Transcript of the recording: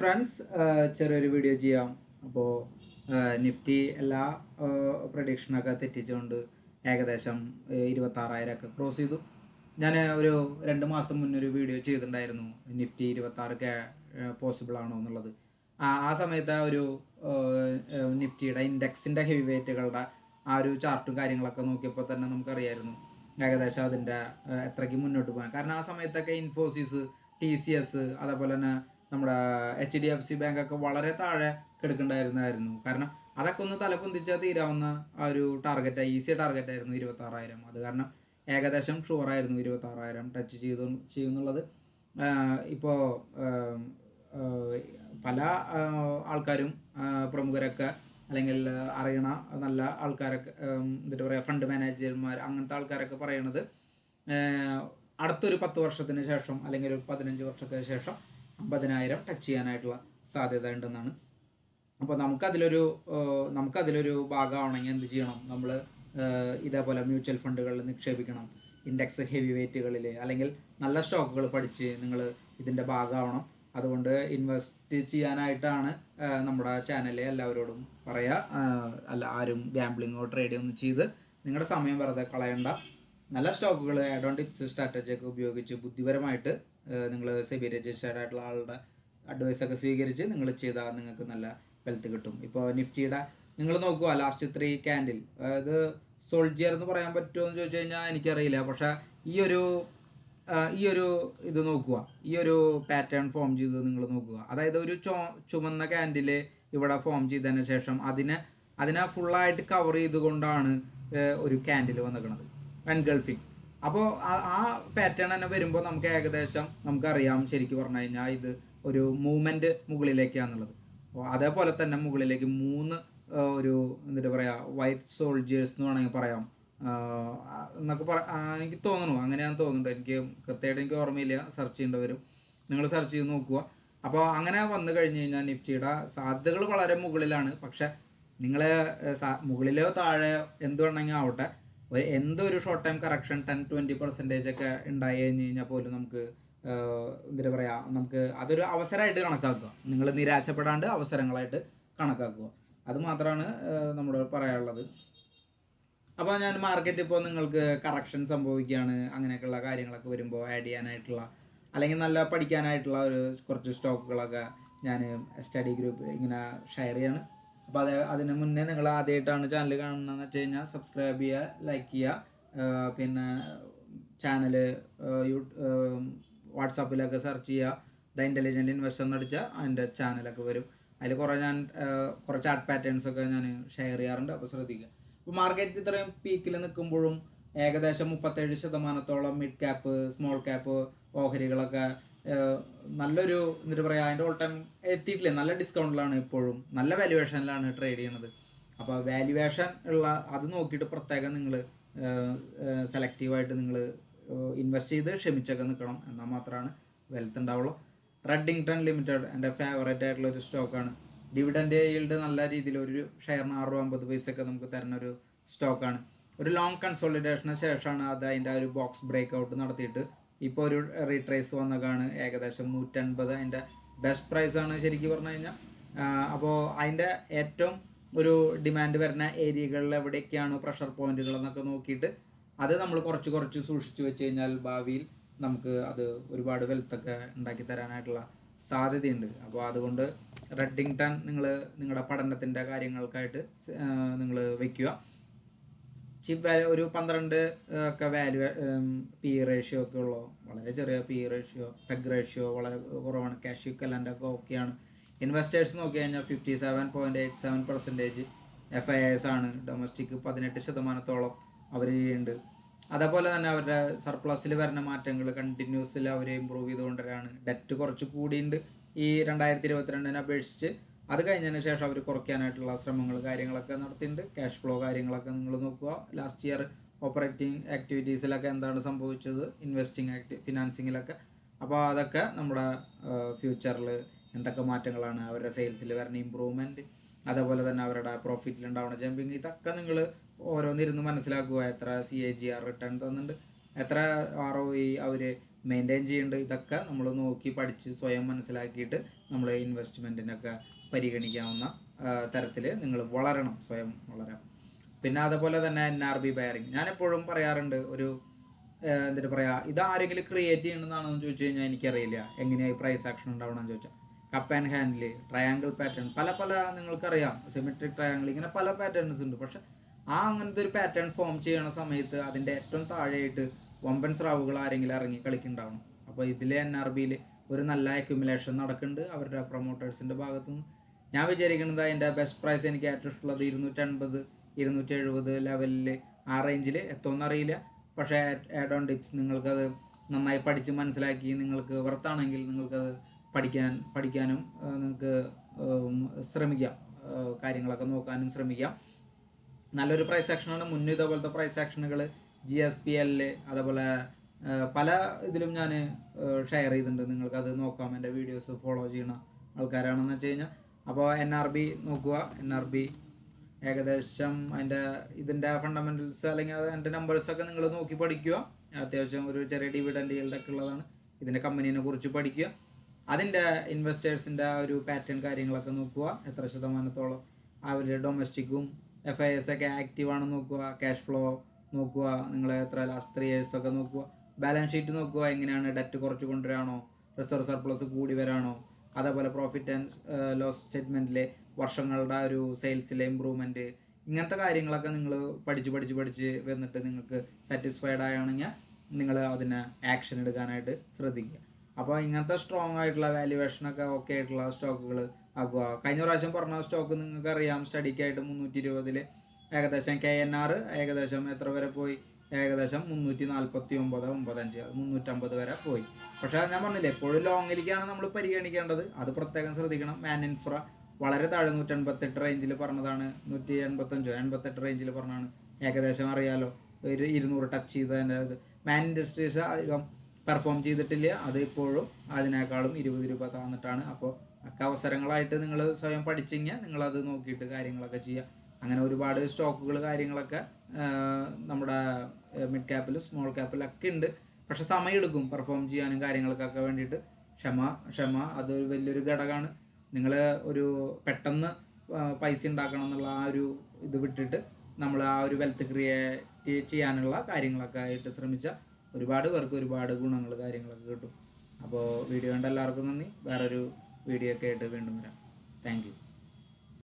Friends ചെറിയൊരു video ചെയ്യാം. അപ്പോൾ നിഫ്റ്റി എല്ലാ പ്രഡിക്ഷനൊക്കെ തെറ്റിച്ചുകൊണ്ട് ഏകദേശം ഇരുപത്താറായിരമൊക്കെ ക്രോസ് ചെയ്തു. ഞാൻ ഒരു രണ്ട് മാസം മുന്നേ ഒരു വീഡിയോ ചെയ്തിട്ടുണ്ടായിരുന്നു. നിഫ്റ്റി ഇരുപത്താറൊക്കെ പോസിബിൾ ആണോ എന്നുള്ളത്. ആ സമയത്ത് ആ ഒരു നിഫ്റ്റിയുടെ ഇൻഡെക്സിന്റെ ഹെവി വെയിറ്റുകളുടെ ആ ഒരു ചാർട്ടും കാര്യങ്ങളൊക്കെ നോക്കിയപ്പോൾ തന്നെ നമുക്കറിയായിരുന്നു. ഏകദേശം അതിന്റെ എത്രയ്ക്ക് മുന്നോട്ട് പോകാൻ. കാരണം ആ സമയത്തൊക്കെ ഇൻഫോസിസ് ടി സി എസ് അതേപോലെ തന്നെ നമ്മുടെ H D F C bank ഒക്കെ വളരെ താഴെ കിടക്കണ്ടായിരുന്നായിരുന്നു. കാരണം അതൊക്കെ ഒന്ന് തലപ്പൊന്തിച്ചാൽ തീരാവുന്ന ആ ഒരു ടാർഗറ്റ് ഈസി ടാർഗറ്റ് ആയിരുന്നു ഇരുപത്തി ആറായിരം അത് കാരണം ഏകദേശം ഷുവർ ആയിരുന്നു ഇരുപത്തി ആറായിരം ടച്ച് ചെയ്തു ചെയ്യുന്നുള്ളത് ഇപ്പോൾ പല ആൾക്കാരും പ്രമുഖരൊക്കെ അല്ലെങ്കിൽ അറിയണ നല്ല ആൾക്കാരൊക്കെ എന്താ പറയുക ഫണ്ട് മാനേജർമാർ അങ്ങനത്തെ ആൾക്കാരൊക്കെ പറയണത് അടുത്തൊരു പത്ത് വർഷത്തിന് ശേഷം അല്ലെങ്കിൽ ഒരു പതിനഞ്ച് വർഷത്തിന് ശേഷം അമ്പതിനായിരം ടച്ച് ചെയ്യാനായിട്ടുള്ള സാധ്യത ഉണ്ടെന്നാണ്. അപ്പോൾ നമുക്കതിലൊരു നമുക്കതിലൊരു ഭാഗമാണെങ്കിൽ എന്ത് ചെയ്യണം? നമ്മൾ ഇതേപോലെ മ്യൂച്വൽ ഫണ്ടുകളിൽ നിക്ഷേപിക്കണം. ഇൻഡെക്സ് ഹെവി വെയിറ്റുകളിൽ അല്ലെങ്കിൽ നല്ല സ്റ്റോക്കുകൾ പഠിച്ച് നിങ്ങൾ ഇതിന്റെ ഭാഗമാവണം. അതുകൊണ്ട് ഇൻവെസ്റ്റ് ചെയ്യാനായിട്ടാണ് നമ്മുടെ ചാനലിലെ എല്ലാവരോടും പറയുക അല്ല ആരും ഗാംബ്ലിങ്ങോ ട്രേഡിങ്ങോ ഒന്നും ചെയ്ത് നിങ്ങളുടെ സമയം വെറുതെ കളയണ്ട. നല്ല സ്റ്റോക്കുകൾ ആഡ് സ്ട്രാറ്റജി ഒക്കെ ഉപയോഗിച്ച് ബുദ്ധിപരമായിട്ട് നിങ്ങൾ സെബി രജിസ്റ്റേഡ് ആയിട്ടുള്ള ആളുടെ അഡ്വൈസ് ഒക്കെ സ്വീകരിച്ച് നിങ്ങൾ ചെയ്താൽ നിങ്ങൾക്ക് നല്ല വെൽത്ത് കിട്ടും. ഇപ്പോൾ നിഫ്റ്റിയുടെ നിങ്ങൾ നോക്കുക ലാസ്റ്റ് ത്രീ ക്യാൻഡിൽ അതായത് സോൾജിയർ എന്ന് പറയാൻ പറ്റുമോ എന്ന് ചോദിച്ചു കഴിഞ്ഞാൽ എനിക്കറിയില്ല. പക്ഷേ ഈ ഒരു ഈ ഒരു ഇത് നോക്കുക ഈ ഒരു പാറ്റേൺ ഫോം ചെയ്ത് നിങ്ങൾ നോക്കുക അതായത് ഒരു ചോ ചുമന്ന ക്യാൻഡിൽ ഇവിടെ ഫോം ചെയ്തതിന് ശേഷം അതിനെ അതിനെ ഫുള്ളായിട്ട് കവർ ചെയ്തുകൊണ്ടാണ് ഒരു ക്യാൻഡിൽ വന്നിരിക്കുന്നത് എൻഗൾഫിങ് അപ്പോൾ ആ പാറ്റേൺ തന്നെ വരുമ്പോൾ നമുക്ക് ഏകദേശം നമുക്കറിയാം ശരിക്കും പറഞ്ഞു കഴിഞ്ഞാൽ ഇത് ഒരു മൂവ്മെന്റ് മുകളിലേക്കാന്നുള്ളത്. അപ്പോൾ അതേപോലെ തന്നെ മുകളിലേക്ക് മൂന്ന് ഒരു എന്താ പറയുക വൈറ്റ് സോൾജേഴ്സ് എന്ന് വേണമെങ്കിൽ പറയാം. എന്നൊക്കെ പറ എനിക്ക് തോന്നുന്നു. അങ്ങനെയാണ് തോന്നുന്നുണ്ട്. എനിക്ക് കൃത്യമായിട്ട് എനിക്ക് ഓർമ്മയില്ല. സെർച്ച് ചെയ്യേണ്ടി വരും. നിങ്ങൾ സെർച്ച് ചെയ്ത് നോക്കുക. അപ്പോൾ അങ്ങനെ വന്നു കഴിഞ്ഞ് കഴിഞ്ഞാൽ നിഫ്റ്റിയുടെ സാധ്യതകൾ വളരെ മുകളിലാണ്. പക്ഷെ നിങ്ങൾ മുകളിലോ താഴെയോ എന്ത് വേണമെങ്കിൽ ആവട്ടെ ഒരു എന്തൊരു short time correction ten twenty percentage ഒക്കെ ഉണ്ടായി കഴിഞ്ഞ് കഴിഞ്ഞാൽ പോലും നമുക്ക് എന്താ പറയുക നമുക്ക് അതൊരു അവസരമായിട്ട് കണക്കാക്കുക. നിങ്ങൾ നിരാശപ്പെടാണ്ട് അവസരങ്ങളായിട്ട് കണക്കാക്കുക. അത് മാത്രമാണ് നമ്മുടെ പറയാനുള്ളത്. അപ്പോൾ ഞാൻ മാർക്കറ്റ് ഇപ്പോൾ നിങ്ങൾക്ക് കറക്ഷൻ സംഭവിക്കുകയാണ് അങ്ങനെയൊക്കെയുള്ള കാര്യങ്ങളൊക്കെ വരുമ്പോൾ ആഡ് ചെയ്യാനായിട്ടുള്ള അല്ലെങ്കിൽ നല്ല പഠിക്കാനായിട്ടുള്ള ഒരു കുറച്ച് സ്റ്റോക്കുകളൊക്കെ ഞാൻ സ്റ്റഡി ഗ്രൂപ്പ് ഇങ്ങനെ ഷെയർ ചെയ്യാണ്. അപ്പോൾ അത് അതിന് മുന്നേ നിങ്ങൾ ആദ്യമായിട്ടാണ് ചാനൽ കാണുന്നതെന്ന് വെച്ച് കഴിഞ്ഞാൽ സബ്സ്ക്രൈബ് ചെയ്യുക ലൈക്ക് ചെയ്യുക. പിന്നെ ചാനൽ യൂ വാട്സാപ്പിലൊക്കെ സെർച്ച് ചെയ്യുക. ദ ഇന്റലിജന്റ് ഇൻവെസ്റ്റർ എന്ന് അടിച്ചാൽ അതിന്റെ ചാനലൊക്കെ വരും. അതിൽ കുറേ ഞാൻ കുറച്ച് ആർട്ട് പാറ്റേൺസ് ഒക്കെ ഞാൻ ഷെയർ ചെയ്യാറുണ്ട്. അപ്പോൾ ശ്രദ്ധിക്കുക. ഇപ്പോൾ മാർക്കറ്റ് ഇത്രയും പീക്കിൽ നിൽക്കുമ്പോഴും ഏകദേശം മുപ്പത്തേഴ് ശതമാനത്തോളം മിഡ് ക്യാപ്പ് സ്മോൾ ക്യാപ്പ് ഓഹരികളൊക്കെ നല്ലൊരു എന്നിട്ട് പറയുക അതിന്റെ ഓൾ ടൈം എത്തിയിട്ടില്ലേ? നല്ല ഡിസ്കൗണ്ടിലാണ് ഇപ്പോഴും. നല്ല വാല്യുവേഷനിലാണ് ട്രേഡ് ചെയ്യണത് അപ്പോൾ വാല്യുവേഷൻ ഉള്ള അത് നോക്കിയിട്ട് പ്രത്യേകം നിങ്ങൾ സെലക്റ്റീവായിട്ട് നിങ്ങൾ ഇൻവെസ്റ്റ് ചെയ്ത് ക്ഷമിച്ചൊക്കെ നിൽക്കണം എന്നാൽ മാത്രമാണ് വെൽത്ത് ഉണ്ടാവുള്ളൂ. റെഡിങ്ടൺ ലിമിറ്റഡ് എന്റെ ഫേവറേറ്റ് ആയിട്ടുള്ള ഒരു സ്റ്റോക്കാണ് ഡിവിഡന്റ് ഈൽഡ് നല്ല രീതിയിൽ ഒരു ഷെയറിന് ആറ് രൂപ അമ്പത് പൈസയൊക്കെ നമുക്ക് തരുന്ന ഒരു സ്റ്റോക്കാണ് ഒരു ലോങ് കൺസോളിഡേഷന് ശേഷമാണ് അത് അതിന്റെ ആ ഒരു ബോക്സ് ബ്രേക്ക് ഔട്ട് നടത്തിയിട്ട് ഇപ്പോൾ ഒരു റീട്രേസ് വന്നതാണ്. ഏകദേശം നൂറ്റൻപത് അതിന്റെ ബെസ്റ്റ് പ്രൈസ് ആണ് ശരിക്കും പറഞ്ഞു കഴിഞ്ഞാൽ അപ്പോൾ അതിന്റെ ഏറ്റവും ഒരു ഡിമാൻഡ് വരുന്ന ഏരിയകളിൽ എവിടെയൊക്കെയാണ് പ്രഷർ പോയിന്റുകൾ എന്നൊക്കെ നോക്കിയിട്ട് അത് നമ്മൾ കുറച്ച് കുറച്ച് സൂക്ഷിച്ചു വെച്ച് കഴിഞ്ഞാൽ ഭാവിയിൽ നമുക്ക് അത് ഒരുപാട് വെൽത്തൊക്കെ ഉണ്ടാക്കി തരാനായിട്ടുള്ള സാധ്യതയുണ്ട്. അപ്പോൾ അതുകൊണ്ട് റെഡിങ്ടൺ നിങ്ങൾ നിങ്ങളുടെ പഠനത്തിന്റെ കാര്യങ്ങൾക്കായിട്ട് നിങ്ങൾ വെക്കുക. ചീപ്പ് ഒരു പന്ത്രണ്ട് ഒക്കെ വാല്യൂ പി റേഷ്യോ ഒക്കെ ഉള്ളൂ? വളരെ ചെറിയ പി റേഷ്യോ പെഗ് റേഷ്യോ വളരെ കുറവാണ്. ക്യാഷ് കലന്റെ ഒക്കെ ഓക്കെയാണ് ഇൻവെസ്റ്റേഴ്സ് നോക്കി കഴിഞ്ഞാൽ fifty seven point eight seven percentage F I S ആണ്. ഡൊമസ്റ്റിക് പതിനെട്ട് ശതമാനത്തോളം അവർ ചെയ്യുന്നുണ്ട്. അതേപോലെ തന്നെ അവരുടെ സർപ്ലസിൽ വരുന്ന മാറ്റങ്ങൾ കണ്ടിന്യൂസിൽ അവർ ഇമ്പ്രൂവ് ചെയ്തുകൊണ്ടുവരാണ്. ഡെറ്റ് കുറച്ച് കൂടിയുണ്ട്. ഈ രണ്ടായിരത്തി ഇരുപത്തിരണ്ടിനെ അപേക്ഷിച്ച് അത് കഴിഞ്ഞതിന് ശേഷം അവർ കുറയ്ക്കാനായിട്ടുള്ള ശ്രമങ്ങൾ കാര്യങ്ങളൊക്കെ നടത്തിയിട്ടുണ്ട്. ക്യാഷ് ഫ്ലോ കാര്യങ്ങളൊക്കെ നിങ്ങൾ നോക്കുക. ലാസ്റ്റ് ഇയർ ഓപ്പറേറ്റിംഗ് ആക്ടിവിറ്റീസിലൊക്കെ എന്താണ് സംഭവിച്ചത്? ഇൻവെസ്റ്റിംഗ് ആക്ടി ഫിനാൻസിങ്ങിലൊക്കെ അപ്പോൾ അതൊക്കെ നമ്മുടെ ഫ്യൂച്ചറിൽ എന്തൊക്കെ മാറ്റങ്ങളാണ് അവരുടെ സെയിൽസിൽ വരുന്ന ഇമ്പ്രൂവ്മെന്റ് അതേപോലെ തന്നെ അവരുടെ പ്രോഫിറ്റിൽ ഉണ്ടാവുന്ന ജമ്പിങ് ഇതൊക്കെ നിങ്ങൾ ഓരോന്നിരുന്ന് മനസ്സിലാക്കുക. എത്ര C A G R return തന്നിട്ടുണ്ട്. എത്ര ആർ ഒ അവർ മെയിന്റെയിൻ ചെയ്യുന്നുണ്ട്. ഇതൊക്കെ നമ്മൾ നോക്കി പഠിച്ച് സ്വയം മനസ്സിലാക്കിയിട്ട് നമ്മൾ ഇൻവെസ്റ്റ്മെന്റിനൊക്കെ പരിഗണിക്കാവുന്ന തരത്തിൽ നിങ്ങൾ വളരണം സ്വയം വളരാം. പിന്നെ അതുപോലെ തന്നെ എൻ ആർ ബി ബയറിങ് ഞാനെപ്പോഴും പറയാറുണ്ട് ഒരു എന്താ പറയുക പറയാ ഇത് ആരെങ്കിലും ക്രിയേറ്റ് ചെയ്യണമെന്നാണെന്ന് ചോദിച്ചു കഴിഞ്ഞാൽ എനിക്കറിയില്ല. എങ്ങനെയായി പ്രൈസ് ആക്ഷൻ ഉണ്ടാവണമെന്ന് ചോദിച്ചാൽ cup and handle triangle pattern പല പല നിങ്ങൾക്കറിയാം. സിമെട്രിക് ട്രയാങ്കിൾ ഇങ്ങനെ പല പാറ്റേൺസ് ഉണ്ട്. പക്ഷെ ആ അങ്ങനത്തെ ഒരു പാറ്റേൺ ഫോം ചെയ്യണ സമയത്ത് അതിന്റെ ഏറ്റവും താഴെയായിട്ട് വമ്പൻ സ്രാവുകൾ ആരെങ്കിലും ഇറങ്ങി കളിക്കുന്നുണ്ടാവണം. അപ്പോൾ ഇതിലെ എൻ ആർ ബിയിൽ ഒരു നല്ല അക്യുമുലേഷൻ നടക്കുന്നുണ്ട്. അവരുടെ പ്രൊമോട്ടേഴ്സിന്റെ ഭാഗത്തുനിന്ന് ഞാൻ വിചാരിക്കുന്നത് അതിന്റെ ബെസ്റ്റ് പ്രൈസ് എനിക്ക് ഏറ്റവും ഇഷ്ടമുള്ളത് ഇരുന്നൂറ്റൻപത് ഇരുന്നൂറ്റി എഴുപത് ലെവലിൽ ആ റേഞ്ചിൽ എത്തുമെന്നറിയില്ല പക്ഷേ ആഡ് ഓൺ ടിപ്സ് നിങ്ങൾക്കത് നന്നായി പഠിച്ച് മനസ്സിലാക്കി നിങ്ങൾക്ക് വർത്താണെങ്കിൽ നിങ്ങൾക്കത് പഠിക്കാൻ പഠിക്കാനും നിങ്ങൾക്ക് ശ്രമിക്കാം. കാര്യങ്ങളൊക്കെ നോക്കാനും ശ്രമിക്കാം. നല്ലൊരു പ്രൈസ് ആക്ഷനാണ് മുന്നേ ഇതേപോലത്തെ പ്രൈസ് ആക്ഷനുകൾ ജി എസ് പി എല്ല് അതേപോലെ പല ഇതിലും ഞാൻ ഷെയർ ചെയ്തിട്ടുണ്ട്. നിങ്ങൾക്കത് നോക്കാം. എന്റെ വീഡിയോസ് ഫോളോ ചെയ്യണ ആൾക്കാരാണെന്ന് വെച്ച് കഴിഞ്ഞാൽ അപ്പോൾ എൻ ആർ ബി നോക്കുക എൻ ആർ ബി ഏകദേശം അതിന്റെ ഇതിന്റെ ഫണ്ടമെന്റൽസ് അല്ലെങ്കിൽ അതിന്റെ നമ്പേഴ്സൊക്കെ നിങ്ങൾ നോക്കി പഠിക്കുക അത്യാവശ്യം ഒരു ചെറിയ ഡിവിഡൻഡ് ഈൽഡൊക്കെ ഉള്ളതാണ്. ഇതിന്റെ കമ്പനീനെ കുറിച്ച് പഠിക്കുക അതിന്റെ ഇൻവെസ്റ്റേഴ്സിന്റെ ഒരു പാറ്റേൺ കാര്യങ്ങളൊക്കെ നോക്കുക എത്ര ശതമാനത്തോളം അവർ ഡൊമസ്റ്റിക്കും എഫ് ഐ എസ് ഒക്കെ ആക്റ്റീവ് ആണെന്ന് നോക്കുക ക്യാഷ് ഫ്ലോ നോക്കുക നിങ്ങൾ എത്ര ലാസ്റ്റ് ത്രീ ഇയേഴ്സ് ഒക്കെ നോക്കുക ബാലൻസ് ഷീറ്റ് നോക്കുക എങ്ങനെയാണ് ഡെറ്റ് കുറച്ച് കൊണ്ടുവരാണോ? റിസർവ് സർപ്ലസ് കൂടി വരാണോ? അതേപോലെ പ്രോഫിറ്റ് ആൻഡ് ലോസ് സ്റ്റേറ്റ്മെന്റിലെ വർഷങ്ങളുടെ ഒരു സെയിൽസിലെ ഇമ്പ്രൂവ്മെന്റ് ഇങ്ങനത്തെ കാര്യങ്ങളൊക്കെ നിങ്ങൾ പഠിച്ച് പഠിച്ച് പഠിച്ച് വന്നിട്ട് നിങ്ങൾക്ക് സാറ്റിസ്ഫൈഡ് ആയാണെങ്കിൽ നിങ്ങൾ അതിനെ ആക്ഷൻ എടുക്കാനായിട്ട് ശ്രദ്ധിക്കുക. അപ്പോൾ ഇങ്ങനത്തെ സ്ട്രോങ് ആയിട്ടുള്ള വാല്യുവേഷനൊക്കെ ഓക്കെ ആയിട്ടുള്ള സ്റ്റോക്കുകൾ ആക്കുക. കഴിഞ്ഞ പ്രാവശ്യം പറഞ്ഞ സ്റ്റോക്ക് നിങ്ങൾക്ക് അറിയാം സ്റ്റഡിക്കായിട്ട് മുന്നൂറ്റി ഇരുപതിൽ ഏകദേശം കെ എൻ ആർ ഏകദേശം എത്ര വരെ പോയി? ഏകദേശം മുന്നൂറ്റി നാൽപ്പത്തി ഒമ്പത് ഒമ്പതഞ്ച് മുന്നൂറ്റമ്പത് വരെ പോയി. പക്ഷേ ഞാൻ പറഞ്ഞില്ലേ എപ്പോഴും ലോങ്ങിലേക്കാണ് നമ്മൾ പരിഗണിക്കേണ്ടത്. അത് പ്രത്യേകം ശ്രദ്ധിക്കണം. മാൻ ഇൻഫ്ര വളരെ താഴെ നൂറ്റൻപത്തെട്ട് റേഞ്ചിൽ പറഞ്ഞതാണ്. നൂറ്റി എൺപത്തഞ്ചോ എൺപത്തെട്ട് റേഞ്ചിൽ പറഞ്ഞാണ്. ഏകദേശം അറിയാലോ ഒരു ഇരുന്നൂറ് ടച്ച് ചെയ്തതിന്റെ ഇത്. മാൻ ഇൻഡസ്ട്രീസ് അധികം പെർഫോം ചെയ്തിട്ടില്ല. അത് ഇപ്പോഴും അതിനേക്കാളും ഇരുപത് രൂപ താന്നിട്ടാണ്. അപ്പോൾ ഒക്കെ അവസരങ്ങളായിട്ട് നിങ്ങൾ സ്വയം പഠിച്ചെങ്കിൽ നിങ്ങളത് നോക്കിയിട്ട് കാര്യങ്ങളൊക്കെ ചെയ്യുക അങ്ങനെ ഒരുപാട് സ്റ്റോക്കുകൾ കാര്യങ്ങളൊക്കെ നമ്മുടെ മിഡ് ക്യാപ്പിൽ സ്മോൾ ക്യാപ്പിലൊക്കെ ഉണ്ട്. പക്ഷെ സമയമെടുക്കും പെർഫോം ചെയ്യാനും കാര്യങ്ങൾക്കൊക്കെ വേണ്ടിയിട്ട്. ക്ഷമ ക്ഷമ അതൊരു വലിയൊരു ഘടകമാണ്. നിങ്ങൾ ഒരു പെട്ടെന്ന് പൈസ ഉണ്ടാക്കണം എന്നുള്ള ആ ഒരു ഇത് വിട്ടിട്ട് നമ്മൾ ആ ഒരു വെൽത്ത് ക്രിയേറ്റ് ചെയ്യാനുള്ള കാര്യങ്ങളൊക്കെ ആയിട്ട് ശ്രമിച്ചാൽ ഒരുപാട് പേർക്ക് ഒരുപാട് ഗുണങ്ങൾ കാര്യങ്ങളൊക്കെ കിട്ടും. അപ്പോൾ വീഡിയോ കണ്ട എല്ലാവർക്കും നന്ദി. വേറൊരു വീഡിയോ ഒക്കെ ആയിട്ട് വീണ്ടും വരാം. താങ്ക്